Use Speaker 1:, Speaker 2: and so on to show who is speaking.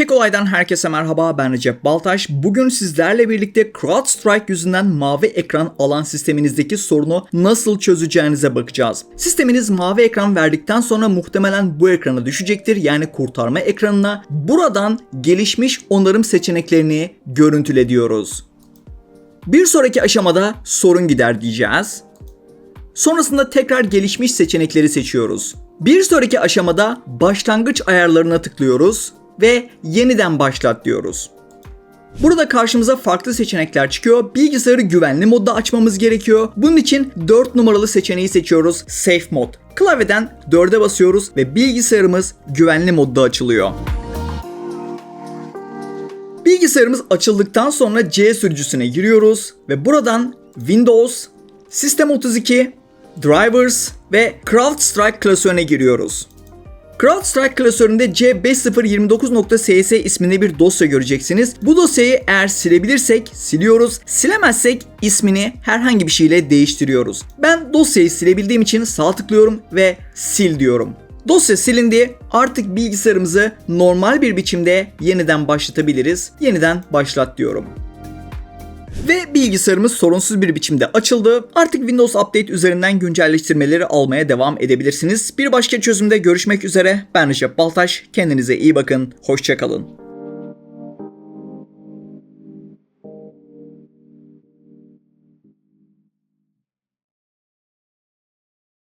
Speaker 1: Tek olaydan herkese merhaba ben Recep Baltaş. Bugün sizlerle birlikte CrowdStrike yüzünden mavi ekran alan sisteminizdeki sorunu nasıl çözeceğinize bakacağız. Sisteminiz mavi ekran verdikten sonra muhtemelen bu ekrana düşecektir yani kurtarma ekranına. Buradan gelişmiş onarım seçeneklerini görüntüle diyoruz. Bir sonraki aşamada sorun gider diyeceğiz. Sonrasında tekrar gelişmiş seçenekleri seçiyoruz. Bir sonraki aşamada başlangıç ayarlarına tıklıyoruz ve yeniden başlat diyoruz. Burada karşımıza farklı seçenekler çıkıyor. Bilgisayarı güvenli modda açmamız gerekiyor. Bunun için 4 numaralı seçeneği seçiyoruz. Safe Mode. Klavyeden 4'e basıyoruz ve bilgisayarımız güvenli modda açılıyor. Bilgisayarımız açıldıktan sonra C sürücüsüne giriyoruz ve buradan Windows, System 32, Drivers ve CrowdStrike klasörüne giriyoruz. CrowdStrike klasöründe C5029.ss isminde bir dosya göreceksiniz. Bu dosyayı eğer silebilirsek siliyoruz, silemezsek ismini herhangi bir şeyle değiştiriyoruz. Ben dosyayı silebildiğim için sağ tıklıyorum ve sil diyorum. Dosya silindi. Artık bilgisayarımızı normal bir biçimde yeniden başlatabiliriz. Yeniden başlat diyorum. Ve bilgisayarımız sorunsuz bir biçimde açıldı. Artık Windows Update üzerinden güncelleştirmeleri almaya devam edebilirsiniz. Bir başka çözümde görüşmek üzere. Ben Recep Baltaş. Kendinize iyi bakın. Hoşçakalın.